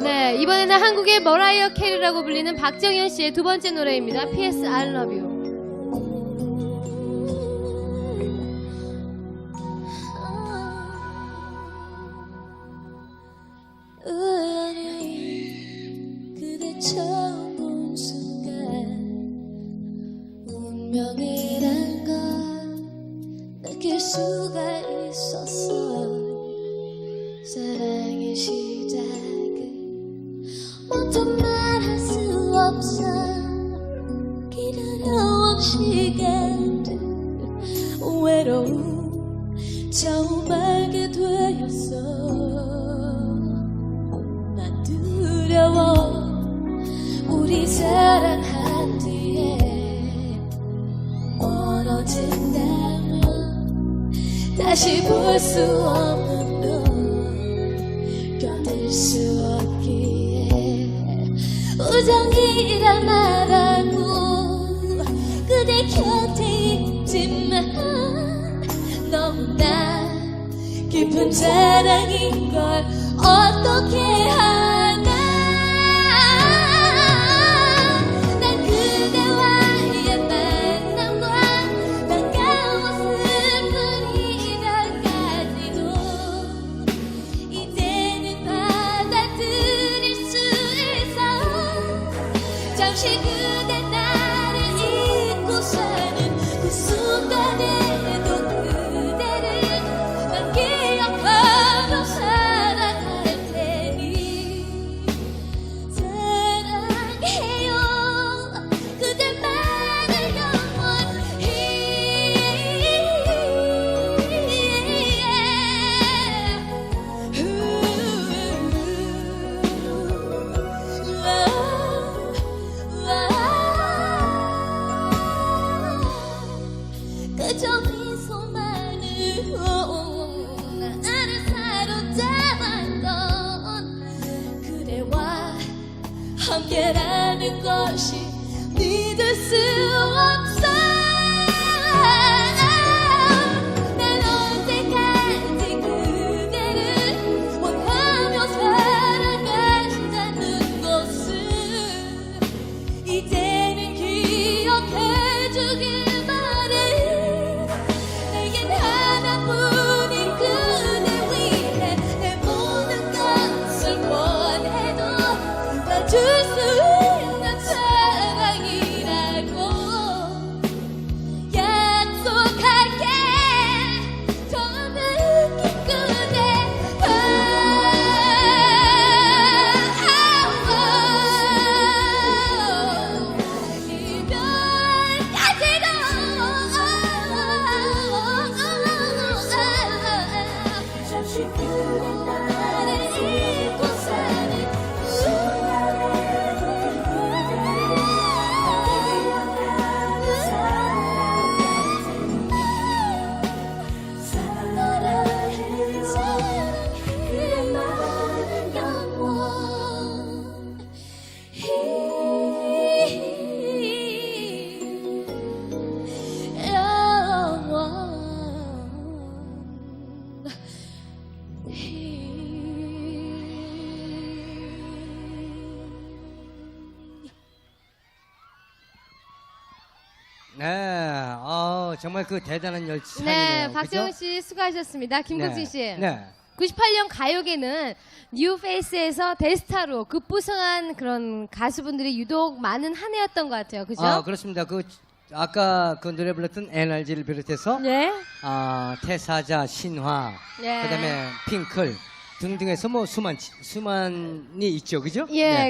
네, 이번에는 한국의 머라이어 캐리라고 불리는 박정현 씨의 두 번째 노래입니다. P.S. I Love You. 수가 있었어 없어 기다려온 시간들 외로움 알게 되었어. 난 두려워 우리 사랑한 뒤에 멀어진다면 다시 볼 수 없는 널 우정이란 말하고 그대 곁에 있지만 너무나 깊은 사랑인 걸 어떻게 하 잠시 그저 미소만으로 나를 사로잡았던 그대와 함께라는 것이 믿을 수 없어 이 네, 어, 정말 그 대단한 열창이네요. 네, 그죠? 씨 수고하셨습니다. 김국진 네, 씨. 네. 98년 가요계는 뉴페이스에서 대스타로 급부상한 그런 가수분들이 유독 많은 한 해였던 것 같아요. 그죠? 아, 그렇습니다. 그 아까 그 노래 불렀던 NRG를 비롯해서 네. 아, 태사자, 신화, 네. 그다음에 핑클 등등해서 뭐 수만 수만이 있죠, 그죠? 예, 네.